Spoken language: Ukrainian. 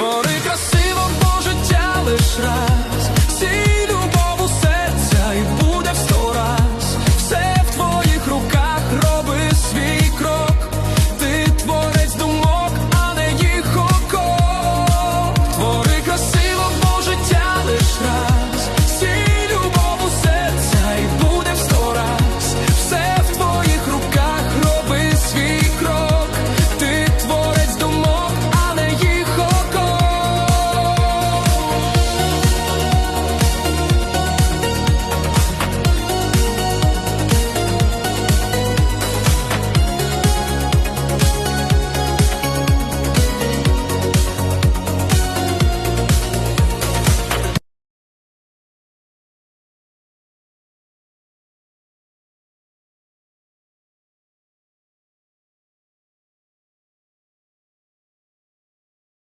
Твори красиво, бо життя лиш раз.